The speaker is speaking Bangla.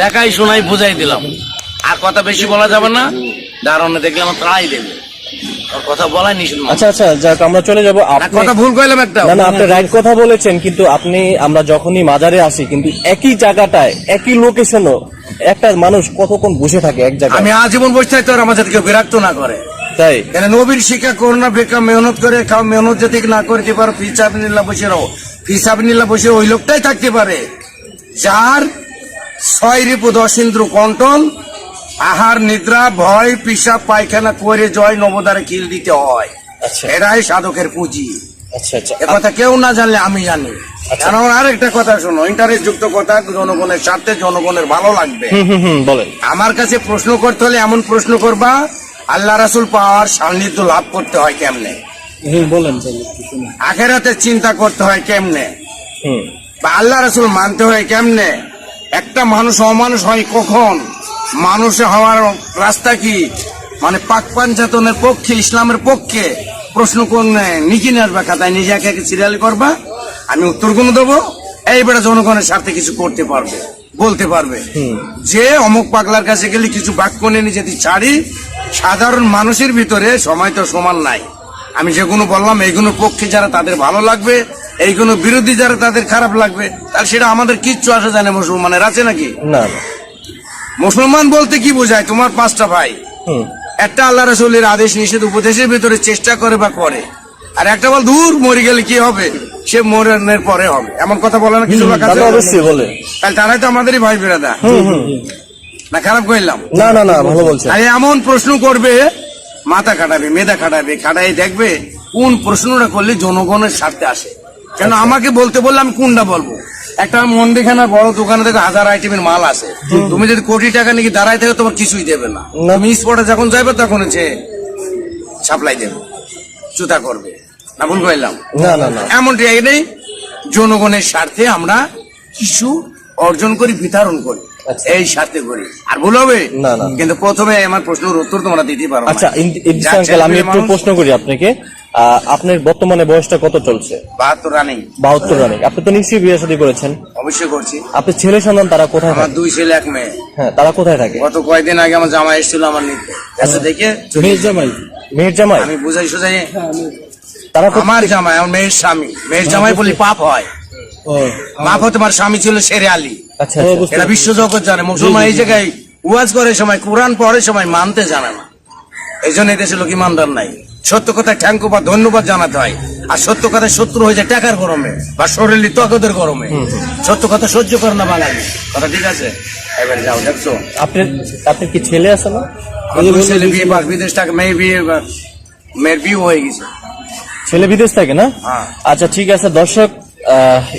দেখাই শোনাই বুঝাই দিলাম। আর কথা বেশি বলা যাবে না। দারণে দেখলে আমার তাই দেবে কথা বলাই নিষেধ আচ্ছা আচ্ছা যাক আমরা চলে যাব। কথা ভুল কইলাম একটা। না না আপনি রাইট কথা বলেছেন কিন্তু আপনি আমরা যখনই মাজারে আসি কিন্তু একই জায়গাটায় একই লোকেশনও একটা মানুষ কতক্ষণ বসে থাকে এক জায়গায়? আমি আজীবন বসে আর কেউ বিরক্ত না করে। তাই? কেন নবীর শিক্ষা করো না বেকার মেহনত করে মেহনত যদি না করতে পারো ফিসাব নিল্লা বসে রো ফিসাব নিল্লা বসে ওই লোকটাই থাকতে পারে। যার ছয় রিপু দশ ইন্দ্র কন্ট্রোল আহার নিদ্রা ভয় পিসাব পায়খানা করে জয় নবদারে কিল দিতে হয়। আচ্ছা। এরাই সাধকের পুঁজি। আচ্ছা আচ্ছা। কথা কেউ না জানলে আমি জানি। কারণ আরেকটা কথা শোনো ইন্টারেস্ট যুক্ত কথা জনগণের স্বার্থে জনগণের ভালো লাগবে। আমার কাছে প্রশ্ন করতে হলে এমন প্রশ্ন করবা আল্লাহ রাসুল পাওয়ার সান্নিধ্য লাভ করতে হয় কেমনে? বলেন আখেরাতে চিন্তা করতে হয় কেমনে? বা আল্লাহ রাসুল মানতে হয় কেমনে? একটা মানুষ অমানুষ হয় কখন? মানুষে হওয়ার রাস্তা কি? মানে পাক পাঞ্চাতনের পক্ষে ইসলামের পক্ষে প্রশ্ন করলে নিজে আসবা খাতায় নিজে একে একে সিরিয়াল করবা আমি উত্তরগুলো দেবো এইবারে জনগণের স্বার্থে কিছু করতে পারবে বলতে পারবে। যে অমুক পাগলার কাছে গেলে কিছু বাক্য নিয়ে যদি ছাড়ি সাধারণ মানুষের ভিতরে সময় তো সমান নাই। আমি যেগুলো বললাম এইগুলো পক্ষে যারা তাদের ভালো লাগবে এইগুলো বিরোধী যারা তাদের খারাপ লাগবে তাহলে সেটা আমাদের কিচ্ছু আসে জানে মুসলমানের। আছে নাকি? না মুসলমান বলতে কি বোঝায়? তোমার পাঁচটা ভাই। একটা আল্লাহ রসুলের আদেশ নিষেধ উপদেশের ভিতরে চেষ্টা করে বা করে। আর একটা বল দূর মরে গেলে কি হবে? সে মরণের পরে হবে। এমন কথা বলে না কিছু লোক আছে? বলে। তাহলে তারাই তো আমাদেরই ভাই হুম না খারাপ কইলাম। না না না ভালো বলছেন। আর এমন প্রশ্ন করবে মাথা খাটাবে মেধা খাটাবে খাটাই দেখবে কোন প্রশ্নটা করলে জনগণের স্বার্থে আসে। কেন আমাকে বলতে বললে আমি কোনটা বলব? একটা মন্দিখানা বড় দোকানে দেখো হাজার আইটেমের মাল আছে। তুমি যদি কোটি টাকা নাকি দাঁড়াই থাকো তোমার কিছুই দেবে না। তুমি স্পটে যখন যাবে তখন হচ্ছে সাপ্লাই দেবে চুতা করবে। না ভুল কইলাম? না না না। এমনটি নেই। জনগণের স্বার্থে আমরা কিছু অর্জন করি বিতরণ করি। আচ্ছা। এই স্বার্থে করি। আর ভুল হবে? না, না। কিন্তু প্রথমে আমার প্রশ্নের উত্তর তোমরা দিতে পারো। আচ্ছা ইন- ইদ্রিস যার আঙ্কেল আমি একটু প্রশ্ন করি আপনাকে। আহ, আপনার বর্তমানে বয়সটা কত চলছে? বাহাত্তর রানিং বাহাত্তর রানিং আপনি তো নিশ্চয়ই বিয়ে শাদী করেছেন। অবশ্যই করছি। আপনি ছেলে সন্তান তারা কোথায় আমার থাকে? দুই ছেলে এক মেয়ে। হ্যাঁ তারা কোথায় থাকে? গত কয়েকদিন আগে আমার জামা এসেছিল আমার নিতে। এসে দেখে মেয়ের জামাই? মেয়ের জামাই? আমি বুঝাই সুঝাই তারা আমার জামাই আমার মেয়ের স্বামী। মেয়ের জামাই বলি পাপ হয়। পাপ হতে আমার স্বামী ছিল শেরে আলী। আচ্ছা আচ্ছা। এরা বিশ্ব জগৎ জানে মুসলমান এই জায়গায় ওয়াজ করে সময় কোরআন পড়ে সময় মানতে জানে না। এই জন্য এদেশে লোক ইমানদার নাই। সত্য কথা ঠ্যাঙ্কু বা ধন্যবাদ জানাতে হয়। আর সত্য কথা শত্রু হয়ে যায় টাকার গরমে বা শরীর তকদের গরমে। সত্য কথা সহ্য করে না বাঙালি। কথা ঠিক আছে? এবার যাও দেখছ? আপনার আপনার কি ছেলে আছে না? ছেলে বিয়ে পাস বিদেশ টাকা মেয়ে বিয়ে বা- মেয়ের বিয়ে হয়ে গেছে। ছেলে বিদেশ থাকে না? হ্যাঁ। আচ্ছা ঠিক আছে দর্শক আহ,